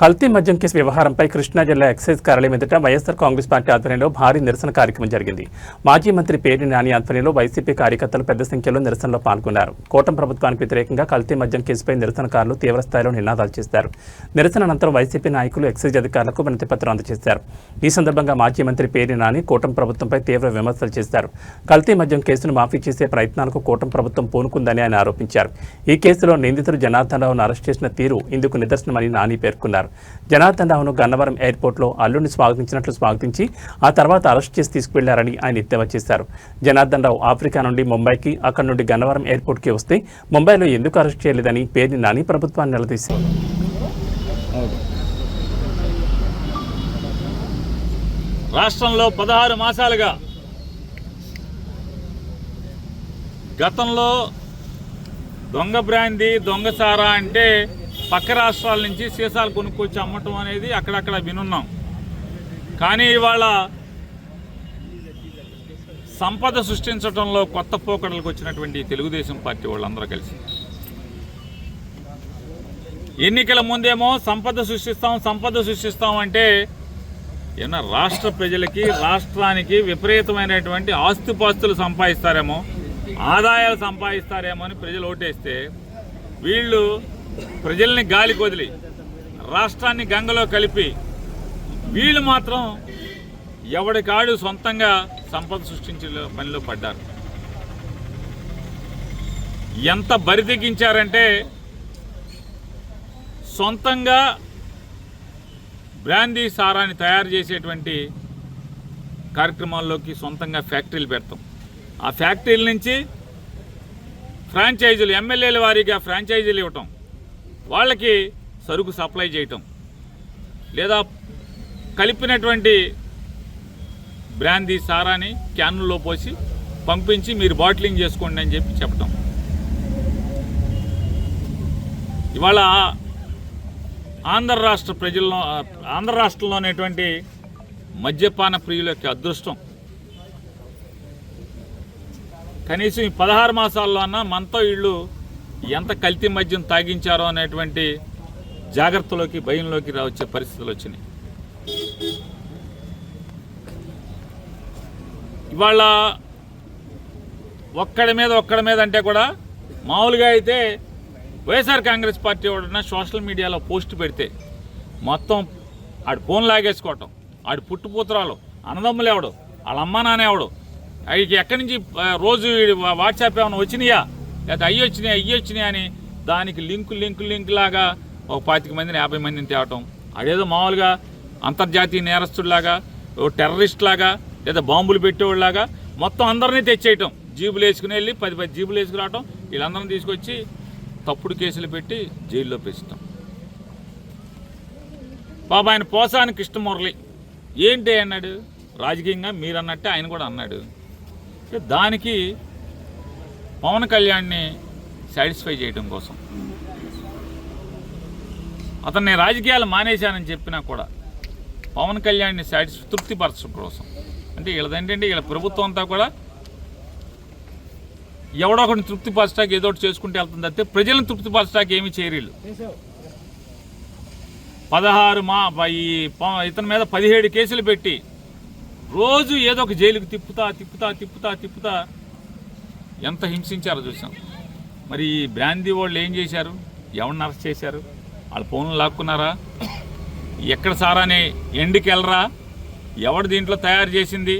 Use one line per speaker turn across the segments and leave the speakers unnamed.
కల్తీ మద్యం కేసు వ్యవహారంపై కృష్ణా జిల్లా ఎక్సైజ్ కార్యాలయం ఎదుట వైఎస్ఆర్ కాంగ్రెస్ పార్టీ ఆధ్వర్యంలో భారీ నిరసన కార్యక్రమం జరిగింది. మాజీ మంత్రి పేరు నాని ఆధ్వర్యంలో వైసీపీ కార్యకర్తలు పెద్ద సంఖ్యలో నిరసనలో పాల్గొన్నారు. కోటం ప్రభుత్వానికి వ్యతిరేకంగా కల్తీ మద్యం కేసుపై నిరసనకారులు తీవ్రస్థాయిలో నినాదాలు చేశారు. నిరసన అనంతరం వైసీపీ నాయకులు ఎక్సైజ్ అధికారులకు వినతిపత్రం అందజేశారు. ఈ సందర్భంగా మాజీ మంత్రి పేరు నాని కూటమి ప్రభుత్వంపై తీవ్ర విమర్శలు చేశారు. కల్తీ మద్యం కేసును మాఫీ చేసే ప్రయత్నాలకు కూటమి ప్రభుత్వం పూనుకుందని ఆయన ఆరోపించారు. ఈ కేసులో నిందితుడు జనార్దన్ రావును అరెస్ట్ చేసిన తీరు ఇందుకు నిదర్శనమని నాని పేర్కొన్నారు. జనార్దన్ రావును గన్నవరం ఎయిర్పోర్ట్లో అల్లుడిని స్వాగతించినట్లు స్వాగతించి ఆ తర్వాత అరెస్ట్ చేసి తీసుకువెళ్ళారని ఆయన ఎద్దేవా చేశారు. జనార్దన్ రావు ఆఫ్రికా నుండి ముంబైకి అక్కడి నుండి గన్నవరం ఎయిర్పోర్ట్కి వస్తే ముంబైలో ఎందుకు అరెస్ట్ చేయలేదని పేర్ని నాని ప్రభుత్వాన్ని నిలదీశారు.
రాష్ట్రంలో పదహారు మాసాలుగా గతంలో దొంగ బ్రాంది దొంగ సారా అంటే పక్క రాష్ట్రాల నుంచి సీసాలు కొనుక్కొచ్చి అమ్మటం అనేది అక్కడక్కడ వినున్నాం. కానీ ఇవాళ సంపద సృష్టించడంలో కొత్త పోకడలకు వచ్చినటువంటి తెలుగుదేశం పార్టీ వాళ్ళందరూ కలిసి. ఎన్నికల ముందేమో సంపద సృష్టిస్తాం సంపద సృష్టిస్తాం అంటే ఏమన్నా రాష్ట్ర ప్రజలకి రాష్ట్రానికి విపరీతమైనటువంటి ఆస్తిపాస్తులు సంపాదిస్తారేమో ఆదాయాలు సంపాదిస్తారేమో అని ప్రజలు ఓటేస్తే వీళ్ళు ప్రజల్ని గాలి కొదిలి రాష్ట్రాన్ని గంగలో కలిపి వీళ్ళు మాత్రం ఎవడికాడు సొంతంగా సంపద సృష్టించే పనిలో పడ్డారు. ఎంత బరితెగించారంటే సొంతంగా బ్రాందీ సారాన్ని తయారు చేసేటువంటి కార్యక్రమాల్లోకి సొంతంగా ఫ్యాక్టరీలు పెడతాం. ఆ ఫ్యాక్టరీల నుంచి ఫ్రాంచైజీలు ఎమ్మెల్యేల వారీగా ఫ్రాంచైజీలు ఇవ్వటం. వాళ్ళకి సరుకు సప్లై చేయటం లేదా కలిపినటువంటి బ్రాందీ సారాని క్యాన్లో పోసి పంపించి మీరు బాటిలింగ్ చేసుకోండి అని చెప్పి చెప్పటం. ఇవాళ ఆంధ్ర రాష్ట్ర ప్రజల్లో ఆంధ్ర రాష్ట్రంలో ఉన్నటువంటి మద్యపాన ప్రియుల యొక్క అదృష్టం. కనీసం ఈ పదహారు మాసాల్లో అన్న మనతో వీళ్ళు ఎంత కల్తీ మద్యం తాగించారో అనేటువంటి జాగ్రత్తలోకి భయంలోకి రా వచ్చే పరిస్థితులు వచ్చినాయి. ఇవాళ ఒక్కడి మీద ఒక్కడి మీద అంటే కూడా మామూలుగా అయితే వైఎస్ఆర్ కాంగ్రెస్ పార్టీ ఎవడన్నా సోషల్ మీడియాలో పోస్ట్ పెడితే మొత్తం ఆడు ఫోన్ లాగేసుకోవటం ఆడు పుట్టుపూతరాలు అన్నదమ్ములు ఎవడు వాళ్ళ అమ్మ నాన్న ఎవడు అవి ఎక్కడి నుంచి రోజు వాట్సాప్ ఏమైనా వచ్చినాయా? లేకపోతే అయ్యి వచ్చినాయి అయ్యి వచ్చినాయి అని దానికి లింకు లింకు లింక్ లాగా ఒక పాతిక మందిని యాభై మందిని తేవటం. అదేదో మామూలుగా అంతర్జాతీయ నేరస్తుడిలాగా ఓ టెర్రరిస్ట్ లాగా లేదా బాంబులు పెట్టేవాళ్ళలాగా మొత్తం అందరినీ తెచ్చేయటం. జీబులు వేసుకుని వెళ్ళి పది పది జీబులు వేసుకురావటం వీళ్ళందరినీ తీసుకొచ్చి తప్పుడు కేసులు పెట్టి జైల్లో పెంచటం బాబా ఆయన పోసాని కృష్ణమురళి ఏంటి అన్నాడు? రాజకీయంగా మీరు అన్నట్టే ఆయన కూడా అన్నాడు. దానికి పవన్ కళ్యాణ్ని సాటిస్ఫై చేయడం కోసం. అతన్ని రాజకీయాలు మానేశానని చెప్పినా కూడా పవన్ కళ్యాణ్ని సాటిస్ తృప్తిపరచడం కోసం. అంటే వీళ్ళదేంటంటే వీళ్ళ ప్రభుత్వం అంతా కూడా ఎవడో ఒకటి తృప్తిపరచడానికి ఏదో ఒకటి చేసుకుంటే వెళ్తుంది అయితే ప్రజలను తృప్తిపరచడానికి ఏమీ చేయరీళ్ళు పదహారు మా ఈ ఇతని మీద పదిహేడు కేసులు పెట్టి రోజు ఏదో ఒక జైలుకి తిప్పుతా తిప్పుతా తిప్పుతా తిప్పుతా ఎంత హింసించారో చూసాం. మరి ఈ బ్రాందీ వాళ్ళు ఏం చేశారు? ఎవరిని అరెస్ట్ చేశారు? వాళ్ళ ఫోన్లు లాక్కున్నారా? ఎక్కడ సారానే ఎండుకి వెళ్ళరా? ఎవడు దీంట్లో తయారు చేసింది?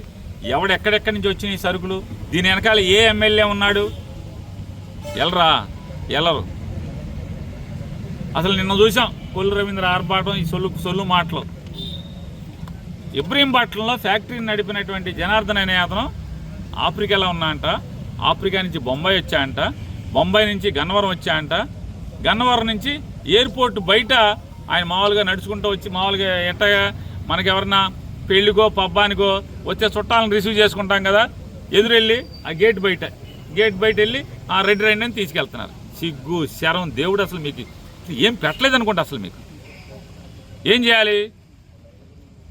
ఎవడెక్కడెక్కడి నుంచి వచ్చిన ఈ సరుకులు? దీని వెనకాల ఏ ఎమ్మెల్యే ఉన్నాడు? వెళ్ళరా వెళ్ళరు అసలు నిన్న చూసాం కొల్లు రవీంద్ర ఆర్భాటం ఈ సొల్లు సొల్లు మాటలు. ఇబ్రహీంపట్నంలో ఫ్యాక్టరీని నడిపినటువంటి జనార్దన్ అనే అతను ఆఫ్రికాలో ఉన్నా అంట ఆఫ్రికా నుంచి బొంబాయి వచ్చా అంట బొంబాయి నుంచి గన్నవరం వచ్చా అంట గన్నవరం నుంచి ఎయిర్పోర్ట్ బయట ఆయన మామూలుగా నడుచుకుంటూ వచ్చి మామూలుగా ఎట్టగా మనకి ఎవరన్నా పెళ్ళికో పబ్బానికో వచ్చే చుట్టాలను రిసీవ్ చేసుకుంటాం కదా. ఎదురెళ్ళి ఆ గేట్ బయట. గేట్ బయట వెళ్ళి ఆ రెడ్ రైన్ అని తీసుకెళ్తున్నారు. సిగ్గు శరం దేవుడు అసలు మీకు ఏం పెట్టలేదు అనుకుంటా అసలు మీకు. ఏం చేయాలి?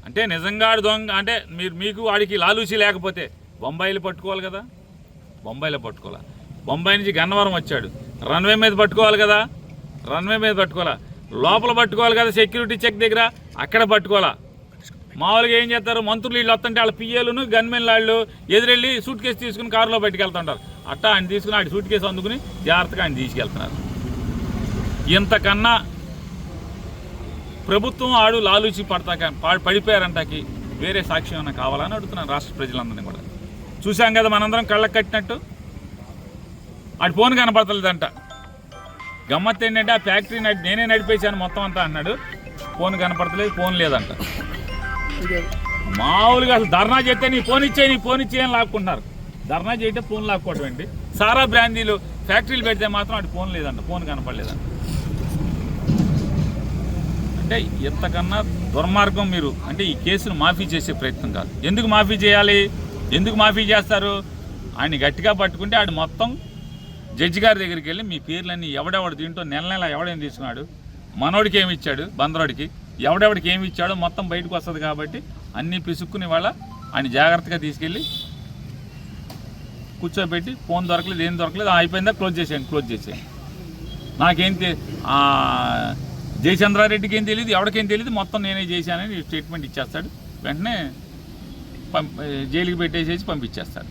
అంటే నిజంగా దొంగ అంటే మీరు మీకు వాడికి లాలూచి లేకపోతే బొంబాయిలు పట్టుకోవాలి కదా. బొంబాయిలో పట్టుకోవాలి? బొంబాయి నుంచి గన్నవరం వచ్చాడు. రన్వే మీద పట్టుకోవాలి కదా? రన్వే మీద పట్టుకోవాలా? లోపల పట్టుకోవాలి కదా సెక్యూరిటీ చెక్ దగ్గర? అక్కడ పట్టుకోవాలా? మామూలుగా ఏం చేస్తారు? మంత్రులు వీళ్ళు వస్తుంటే వాళ్ళ పిఏలను గన్మెన్ వాళ్ళు ఎదురెళ్ళి సూట్ కేసు తీసుకుని కారులో బయటికి వెళ్తుంటారు అట్టా ఆయన తీసుకుని ఆడి సూట్ కేసు అందుకుని జాగ్రత్తగా ఆయన తీసుకెళ్తున్నారు. ఇంతకన్నా ప్రభుత్వం ఆడు లాలూచి పడతాక పా- పడిపోయారంటాకి వేరే సాక్ష్యం ఏమైనా కావాలని అడుగుతున్నాను రాష్ట్ర ప్రజలందరినీ కూడా. చూసాం కదా మనందరం కళ్ళకు కట్టినట్టు. ఆడి ఫోన్ కనపడతలేదంట. గమ్మత్ ఏంటంటే ఆ ఫ్యాక్టరీ నడి నేనే నడిపేశాను మొత్తం అంతా అన్నాడు. ఫోన్ కనపడతలేదు ఫోన్ లేదంట. మామూలుగా అసలు ధర్నా చేస్తే నీ ఫోన్ ఇచ్చే నీ ఫోన్ ఇచ్చే అని లాక్కుంటున్నారు. ధర్నా చేయటే ఫోన్ లాక్కోవటం ఏంటి? సారా బ్రాందీలు ఫ్యాక్టరీలు పెడితే మాత్రం అటు ఫోన్ లేదంట ఫోన్ కనపడలేదంట. అంటే ఎంతకన్నా దుర్మార్గం మీరు. అంటే ఈ కేసును మాఫీ చేసే ప్రయత్నం కాదు. ఎందుకు మాఫీ చేయాలి? ఎందుకు మాఫీ చేస్తారు? ఆయన గట్టిగా పట్టుకుంటే ఆడు మొత్తం జడ్జి గారి దగ్గరికి వెళ్ళి మీ పేర్లన్నీ ఎవడెవడు దీంట్లో నెల నెల ఎవడేం తీసుకున్నాడు? మనోడికి ఏమి ఇచ్చాడు? బందరోడికి. ఎవడెవడికి ఏమి ఇచ్చాడో మొత్తం బయటకు వస్తుంది కాబట్టి అన్నీ పిసుక్కుని వాళ్ళ ఆయన జాగ్రత్తగా తీసుకెళ్ళి కూర్చోబెట్టి ఫోన్ దొరకలేదు ఏం దొరకలేదు అయిపోయిందా క్లోజ్ చేసేయండి క్లోజ్ చేసేయండి. నాకేం జయచంద్రారెడ్డికి ఏం తెలియదు ఎవరికేం తెలియదు మొత్తం నేనే చేశానని స్టేట్మెంట్ ఇచ్చేస్తాడు. వెంటనే జైలుకి పెట్టేసేసి పంపించేస్తారు.